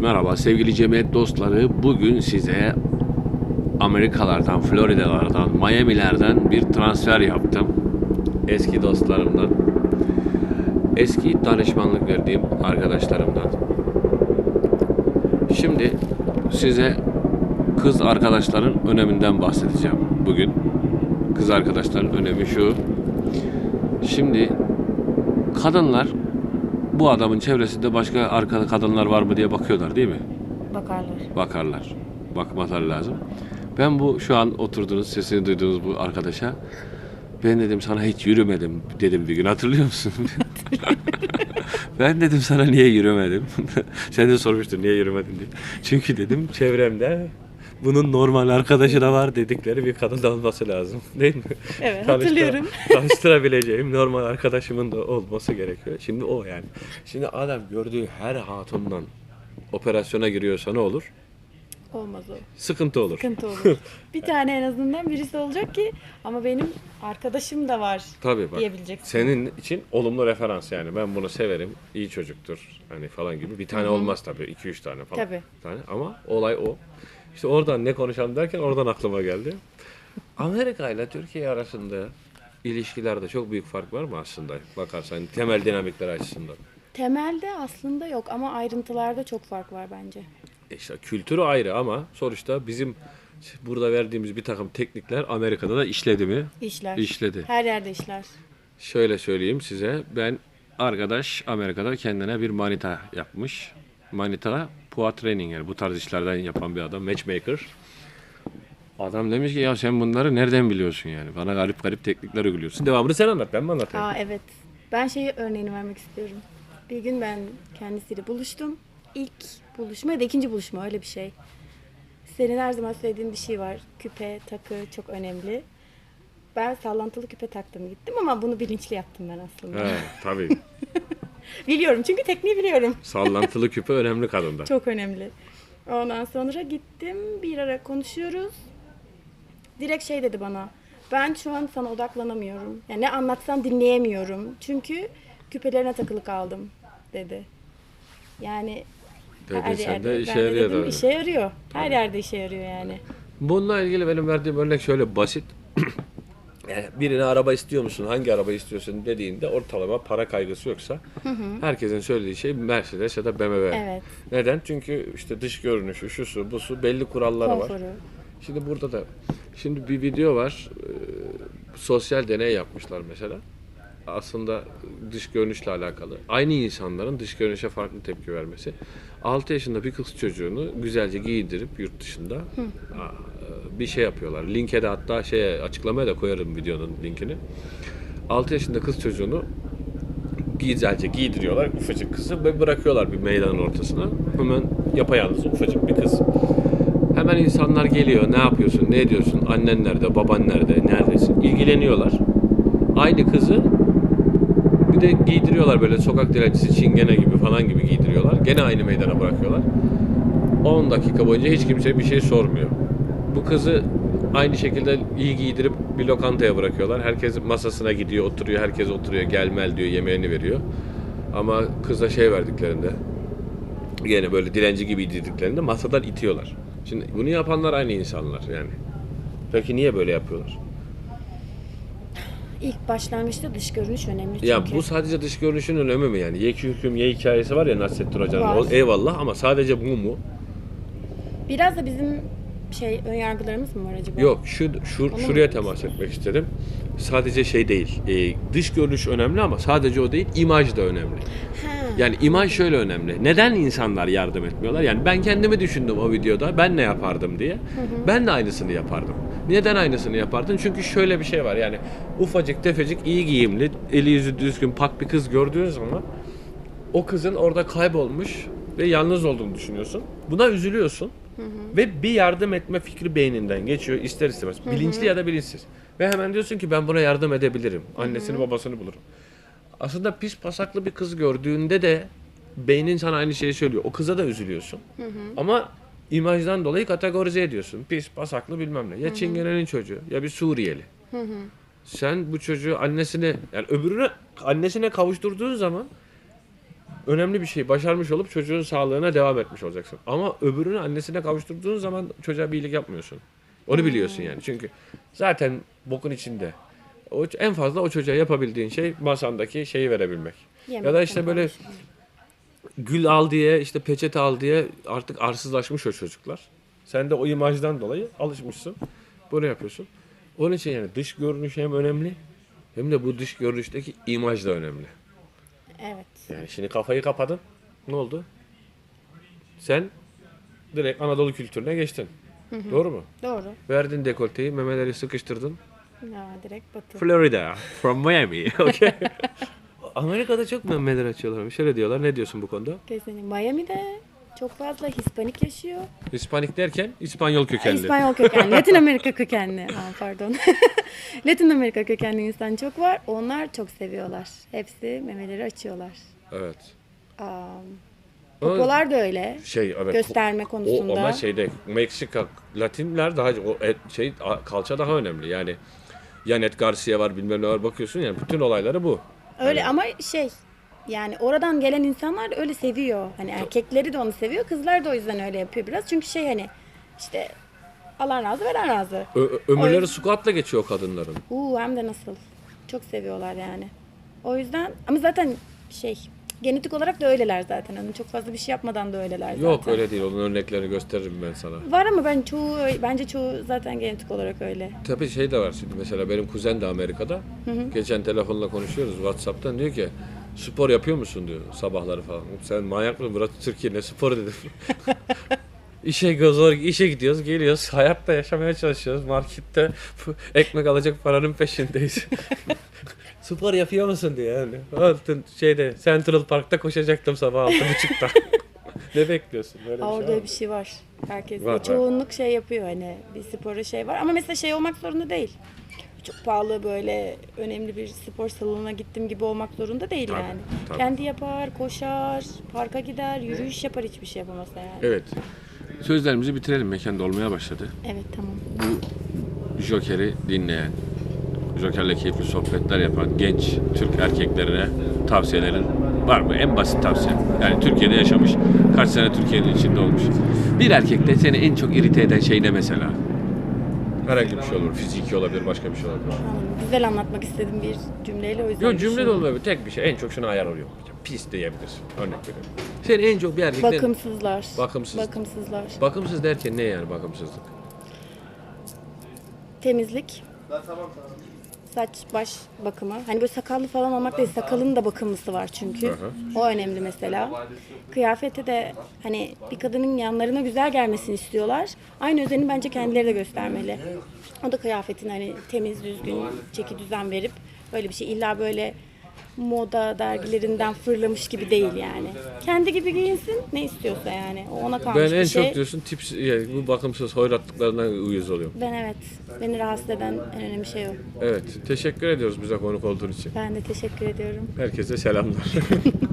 merhaba sevgili cemiyet dostları. Bugün size Amerikalardan, Florida'lardan, Miami'lerden bir transfer yaptım. Eski dostlarımdan. Eski danışmanlık verdiğim arkadaşlarımdan. Şimdi size kız arkadaşların öneminden bahsedeceğim bugün. Kız arkadaşların önemi şu. Şimdi kadınlar bu adamın çevresinde başka arkada kadınlar var mı diye bakıyorlar değil mi? Bakarlar. Bakarlar. Bakmaları lazım. Ben bu şu an oturduğunuz sesini duyduğunuz bu arkadaşa ben dedim sana hiç yürümedim dedim bir gün hatırlıyor musun? ben dedim sana niye yürümedim? Sen de sormuştun niye yürümedin diye. Çünkü dedim çevremde bunun normal arkadaşı da var dedikleri bir kadın da olması lazım. Değil mi? Evet, hatırlıyorum. Tanıştırabileceğim normal arkadaşımın da olması gerekiyor. Şimdi o yani. Şimdi adam gördüğü her hatundan operasyona giriyorsa ne olur? Olmaz o. Sıkıntı olur. Sıkıntı olur. bir tane en azından birisi olacak ki ama benim arkadaşım da var Tabii bak. diyebileceksin. Senin için olumlu referans yani. Ben bunu severim. iyi çocuktur. Hani falan gibi. Bir tane olmaz tabii. 2-3 tane falan. Tabii. Bir tane. Ama olay o. İşte oradan ne konuşalım derken oradan aklıma geldi. Amerika ile Türkiye arasında ilişkilerde çok büyük fark var mı aslında? Bakarsan temel dinamikler açısından. Temelde aslında yok ama ayrıntılarda çok fark var bence. İşte kültürü ayrı ama sonuçta bizim burada verdiğimiz bir takım teknikler Amerika'da da işledi mi? İşler. İşledi. Her yerde işler. Şöyle söyleyeyim size. Ben arkadaş Amerika'da kendine bir manita yapmış. Manita puat training yani bu tarz işlerden yapan bir adam. Matchmaker. Adam demiş ki ya sen bunları nereden biliyorsun yani? Bana garip garip teknikler uyguluyorsun. Devamını sen anlat ben mi anlatayım? Aa evet. Ben şeyi örneğini vermek istiyorum. Bir gün ben kendisiyle buluştum. İlk buluşma ya da ikinci buluşma öyle bir şey. Senin her zaman söylediğin bir şey var. Küpe, takı çok önemli. Ben sallantılı küpe taktım gittim ama bunu bilinçli yaptım ben aslında. He, tabii. Biliyorum çünkü tekniği biliyorum. Sallantılı küpe önemli kadında. Çok önemli. Ondan sonra gittim bir ara konuşuyoruz. Direkt şey dedi bana. Ben şu an sana odaklanamıyorum. Yani ne anlatsan dinleyemiyorum. Çünkü küpelerine takılı kaldım dedi. Yani Dedin sen de ben işe de yarıyor dedim, tabii. işe yarıyor. Her yerde işe yarıyor yani. Bununla ilgili benim verdiğim örnek şöyle basit. Yani birine araba istiyor musun, hangi araba istiyorsun dediğinde ortalama para kaygısı yoksa herkesin söylediği şey Mercedes ya da BMW. Evet. Neden? Çünkü işte dış görünüşü, şu su, bu su belli kuralları var. Konforu. Şimdi burada da şimdi bir video var. Ee, sosyal deney yapmışlar mesela. Aslında dış görünüşle alakalı. Aynı insanların dış görünüşe farklı tepki vermesi. 6 yaşında bir kız çocuğunu güzelce giydirip yurt dışında bir şey yapıyorlar. Linke de hatta şeye açıklamaya da koyarım videonun linkini. 6 yaşında kız çocuğunu güzelce giydiriyorlar ufacık kızı ve bırakıyorlar bir meydanın ortasına. Hemen yapayalnız ufacık bir kız. Hemen insanlar geliyor. Ne yapıyorsun? Ne ediyorsun? Annen nerede? Baban nerede? Neredesin? İlgileniyorlar. Aynı kızı bir de giydiriyorlar böyle sokak dilencisi çingene gibi falan gibi giydiriyorlar. Gene aynı meydana bırakıyorlar. 10 dakika boyunca hiç kimse bir şey sormuyor. Bu kızı aynı şekilde iyi giydirip bir lokantaya bırakıyorlar. Herkes masasına gidiyor, oturuyor. Herkes oturuyor, gelmel diyor, yemeğini veriyor. Ama kıza şey verdiklerinde gene böyle dilenci gibi giydirdiklerinde masadan itiyorlar. Şimdi bunu yapanlar aynı insanlar yani. Peki niye böyle yapıyorlar? İlk başlangıçta dış görünüş önemli çünkü. Ya bu sadece dış görünüşün önemi mi yani? Ye hüküm ye hikayesi var ya Nasrettin Hoca'nın. Var. O- Eyvallah ama sadece bu mu? Biraz da bizim şey ön yargılarımız mı var acaba? Yok şu, şu Onu şuraya temas etmek istedim. Sadece şey değil. e, dış görünüş önemli ama sadece o değil, imaj da önemli. Ha. Yani imaj şöyle önemli. Neden insanlar yardım etmiyorlar? Yani ben kendimi düşündüm o videoda. Ben ne yapardım diye. Ben de aynısını yapardım. Neden aynısını yapardım? Çünkü şöyle bir şey var. Yani ufacık tefecik iyi giyimli, eli yüzü düzgün pak bir kız gördüğün zaman o kızın orada kaybolmuş ve yalnız olduğunu düşünüyorsun. Buna üzülüyorsun. Ve bir yardım etme fikri beyninden geçiyor ister istemez. Bilinçli ya da bilinçsiz. Ve hemen diyorsun ki ben buna yardım edebilirim. Annesini babasını bulurum. Aslında pis pasaklı bir kız gördüğünde de beynin sana aynı şeyi söylüyor. O kıza da üzülüyorsun. Ama imajdan dolayı kategorize ediyorsun. Pis pasaklı bilmem ne. Ya Çingene'nin çocuğu ya bir Suriyeli. Sen bu çocuğu annesine yani öbürüne annesine kavuşturduğun zaman önemli bir şey başarmış olup çocuğun sağlığına devam etmiş olacaksın. Ama öbürünü annesine kavuşturduğun zaman çocuğa bir iyilik yapmıyorsun. Onu biliyorsun yani. Çünkü zaten bokun içinde. O, en fazla o çocuğa yapabildiğin şey masandaki şeyi verebilmek. ya da işte böyle gül al diye işte peçete al diye artık arsızlaşmış o çocuklar. Sen de o imajdan dolayı alışmışsın. Bunu yapıyorsun. Onun için yani dış görünüş hem önemli hem de bu dış görünüşteki imaj da önemli. Evet. Yani şimdi kafayı kapadın. Ne oldu? Sen direkt Anadolu kültürüne geçtin. Doğru mu? Doğru. Verdin dekolteyi, memeleri sıkıştırdın. Ya direkt batı. Florida, from Miami. Okay. Amerika'da çok memeler açıyorlar. Şöyle diyorlar. Ne diyorsun bu konuda? Kesinlikle. Miami'de çok fazla Hispanik yaşıyor. Hispanik derken İspanyol kökenli. İspanyol kökenli, Latin Amerika kökenli. Aa, pardon. Latin Amerika kökenli insan çok var. Onlar çok seviyorlar. Hepsi memeleri açıyorlar. Evet. Aa, popolar da öyle. şey evet. Gösterme O konusunda. ama şeyde Meksika, Latinler daha o et, şey kalça daha önemli. Yani Janet Garcia var bilmem ne var bakıyorsun yani bütün olayları bu. Öyle ama şey yani oradan gelen insanlar öyle seviyor. Hani erkekleri de onu seviyor. Kızlar da o yüzden öyle yapıyor biraz. Çünkü şey hani işte alan razı veren razı. Ö- ömürleri O- squatla geçiyor kadınların. Uuu hem de nasıl. Çok seviyorlar yani. O yüzden ama zaten şey genetik olarak da öyleler zaten. Hani çok fazla bir şey yapmadan da öyleler zaten. Yok öyle değil. Onun örneklerini gösteririm ben sana. Var ama ben çoğu bence çoğu zaten genetik olarak öyle. Tabii şey de var şimdi mesela benim kuzen de Amerika'da. Geçen telefonla konuşuyoruz WhatsApp'tan diyor ki spor yapıyor musun diyor sabahları falan. Sen manyak mısın? Burası Türkiye ne spor dedim. İşe gidiyoruz, işe gidiyoruz, geliyoruz. Hayatta yaşamaya çalışıyoruz. Markette ekmek alacak paranın peşindeyiz. spor yapıyor musun diyor yani. Altın şeyde Central Park'ta koşacaktım sabah altı buçukta. ne bekliyorsun? Böyle Aa, şey orada var bir şey var. Herkes Var, var. çoğunluk şey yapıyor hani bir spora şey var ama mesela şey olmak zorunda değil. Çok pahalı böyle önemli bir spor salonuna gittim gibi olmak zorunda değil Tabii, yani. tabii. Kendi yapar, koşar, parka gider, yürüyüş yapar hiçbir şey yapamasa yani. Evet. Sözlerimizi bitirelim. Mekan dolmaya başladı. Evet tamam. Joker'i dinleyen, Joker'le keyifli sohbetler yapan genç Türk erkeklerine tavsiyelerin var mı? En basit tavsiye. Yani Türkiye'de yaşamış, kaç sene Türkiye'nin içinde olmuş. Bir erkekte seni en çok irite eden şey ne mesela? Herhangi bir şey olur. Fiziki olabilir, başka bir şey olabilir. Anladım. Güzel anlatmak istediğim bir cümleyle o yüzden. Yok cümle de düşündüm. olmuyor. Tek bir şey. En çok şuna ayar oluyor. Pis diyebilirsin. Örnek veriyorum. Senin en çok bir erkekten... Bakımsızlar. Bakımsız. Bakımsızlar. Bakımsız derken ne yani bakımsızlık? Temizlik. Saç, baş bakımı. Hani böyle sakallı falan olmak değil, sakalın da bakımlısı var çünkü. Hı. O önemli mesela. Kıyafete de hani bir kadının yanlarına güzel gelmesini istiyorlar. Aynı özeni bence kendileri de göstermeli. O da kıyafetin hani temiz, düzgün, çeki düzen verip böyle bir şey illa böyle moda dergilerinden fırlamış gibi değil yani. Kendi gibi giyinsin ne istiyorsa yani. O ona kalmış Ben bir en şey. çok diyorsun tips, yani bu bakımsız hoyratlıklarından uyuz oluyorum. Ben evet. Beni rahatsız eden en önemli şey o. Evet, teşekkür ediyoruz bize konuk olduğun için. Ben de teşekkür ediyorum. Herkese selamlar.